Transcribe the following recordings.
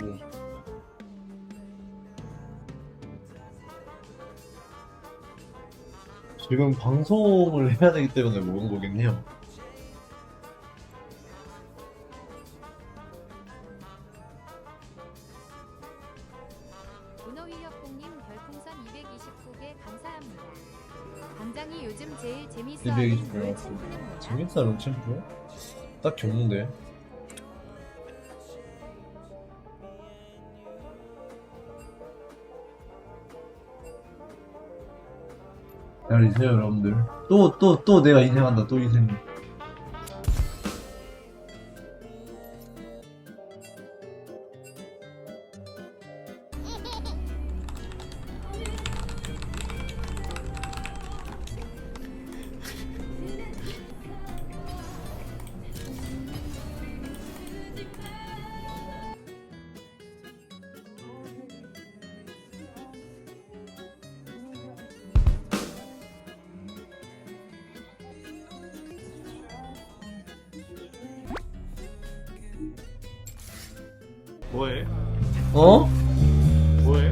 요거 지금 방송을 해야 되기 때문에 먹은 거긴 해요. 문어위협공님 별풍선 229개 감사합니다. 광장이 요즘 제일 재밌어하는 229롤 알았어. 챔프는 뭐야? 재밌다 런챔프? 딱히 없는데. 기다리세요 여러분들. 또 또 또 내가 인생한다 또 인생. 뭐해? 어? 뭐해?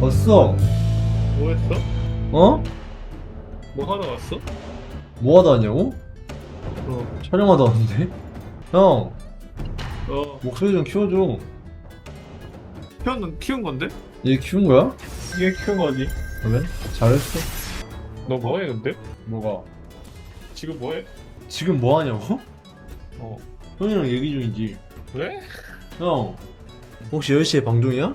왔어? 뭐 했어? 어? 뭐 하러 왔어? 뭐 하다 왔냐고? 어. 촬영하다 왔는데? 형 어. 목소리 좀 키워줘. 현은 키운 건데? 얘 키운 거야? 이게 키운 거지. 그래? 잘했어. 너 뭐해 근데? 뭐가? 지금 뭐해? 지금 뭐 하냐고? 어. 형이랑 얘기 중이지. 그래? 형, 혹시 10시에 방송이야?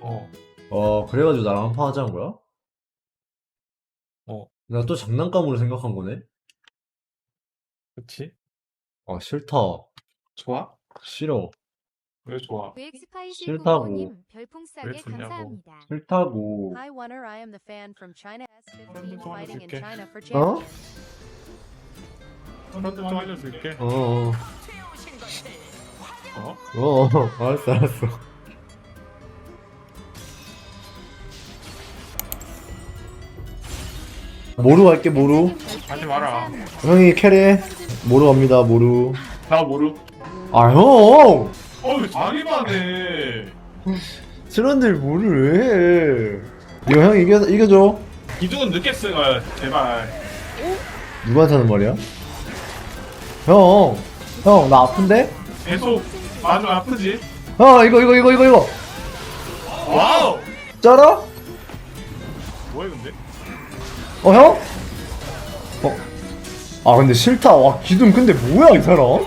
어. 어, 그래가지고 나랑 한판 하자는 거야? 어. 나 또 장난감으로 생각한 거네? 그치? 아, 싫다. 좋아? 싫어. 왜 좋아? 싫다고. 별풍싸게 왜 좋냐고. 감사합니다. 싫다고. Hi, Wonder. I am the fan from China S15 한번 더 fighting in 알려줄게. China for 어? 한번 좀 알려줄게. 어, 어, 어? 어, 어, 알았어, 알았어. 모루 갈게, 모루. 하지 마라. 형이 캐리. 모루 갑니다, 모루. 나 모르. 아, 형! 어왜 자기만 해? 트런들 모루 왜 해? 이거 형 이겨, 이겨줘. 기둥은 늦게 쓰가 제발. 누구한테 하는 말이야? 형, 형, 나 아픈데? 계속 아주 아프지? 형, 이거, 이거, 이거, 이거, 이거. 와우! 쩔어? 뭐해 근데? 어, 형? 어. 아, 근데 싫다. 와, 기둥, 근데 뭐야, 이 사람?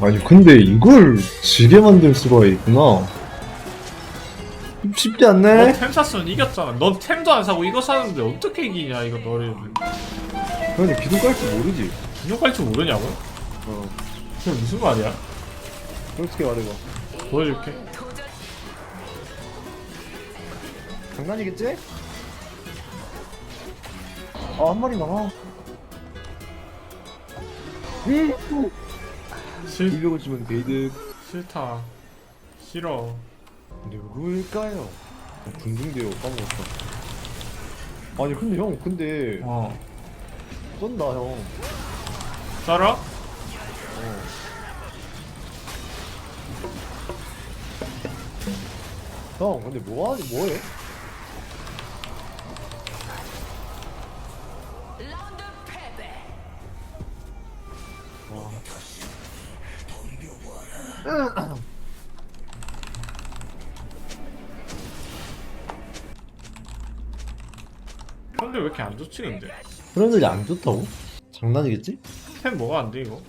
아니, 근데 이걸 지게 만들 수가 있구나. 쉽지 않네? 샀으면 이겼잖아. 넌 템도 안 사고 이거 사는데 어떻게 이기냐 이거 너를. 근데 기둥 깔줄 모르지. 분석할 줄 모르냐고? 어. 그게 무슨 말이야? 솔직히 말해봐. 보여줄게. 장난이겠지? 아, 한 마리 나와. 음. 싫, 200원 주면 게이드. 싫다. 싫어. 누구일까요? 궁금돼요, 까먹었어. 아니, 근데 형, 근데, 어. 쩐다, 형. 썰어? 형, 근데 뭐하니, 뭐해? 근데 왜 이렇게 안 좋지 근데? 프렌들이 안 좋다고? 장난이겠지? 템 뭐가 안 돼 이거?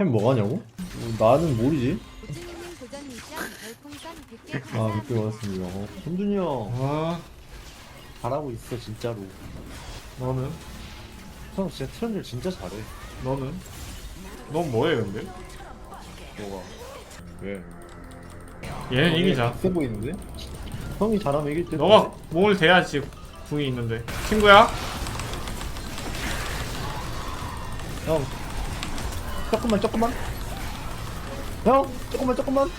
햄 뭐가냐고? 어, 나는 모르지. 우진님 도전 미션 별풍선 100개 아. 그때 고맙습니다. 어, 현준이 형, 아 잘하고 있어, 진짜로. 너는? 형, 진짜 트렌들 진짜 잘해. 너는? 넌 뭐해 근데? 뭐가? 왜? 얘는 이기자. 세 보이는데? 형이 잘하면 이길 때. 너가 몸을 대야지 궁이 있는데. 친구야? 형, 조금만, 조금만. 형, 조금만, 조금만.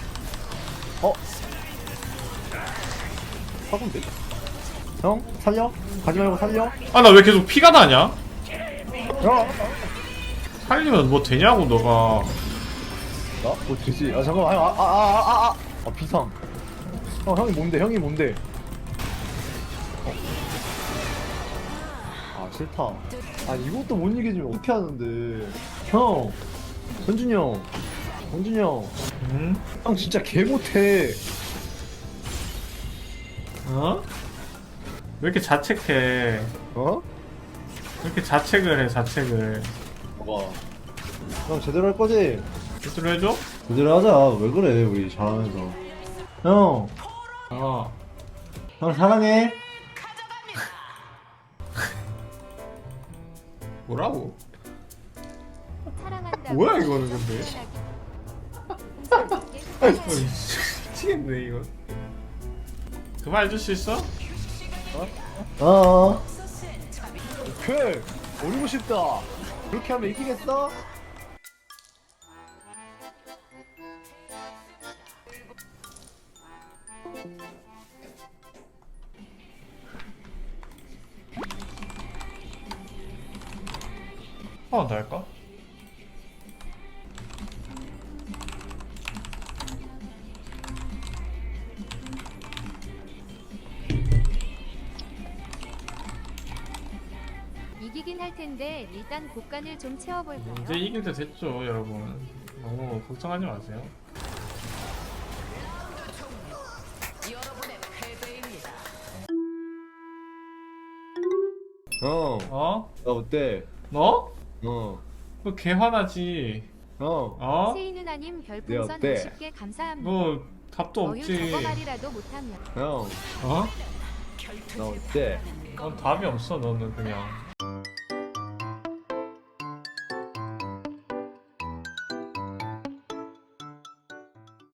어? 사고인데? 형, 살려? 가지 말고 살려? 아 나 왜 계속 피가 나냐? 형! 살리면 뭐 되냐고 너가. 나? 어 되지 아 잠깐만 아아아아아 아, 아, 아, 비상 형 형이 뭔데 형이 뭔데 어. 아 싫다 아 이것도 못 이겨주면 어떻게 하는데 형 현준이 형 현준이 형형 응? 진짜 개 못해 어? 왜 이렇게 자책해? 어? 왜 이렇게 자책을 해, 자책을. 봐봐 형 제대로 할 거지? 제대로 해줘? 제대로 하자 왜 그래 우리 잘하면서 형 어. 형 사랑해 뭐라고? 뭐야, 이거는 근데? 별풍선 100개 어이, 감사합니다. 미치겠네, 이거. 그만 해줄 수 있어? 어 오케이 어리고 싶다 그렇게 하면 이기겠어? 어, 나 할까? 이기긴 할 텐데 일단 곡간을 좀 채워볼까요? 이제 이길 때 됐죠, 여러분. 너무 걱정하지 마세요. 형, 어? 나 어때? 너? 어, 너 개화나지. 형, 어? 세이 누나님 별풍선 네, 50개 감사합니다. 너 답도 어유 없지. 저거 말이라도 못하면 형, 어? 나 어때? 넌 답이 없어, 너는 그냥.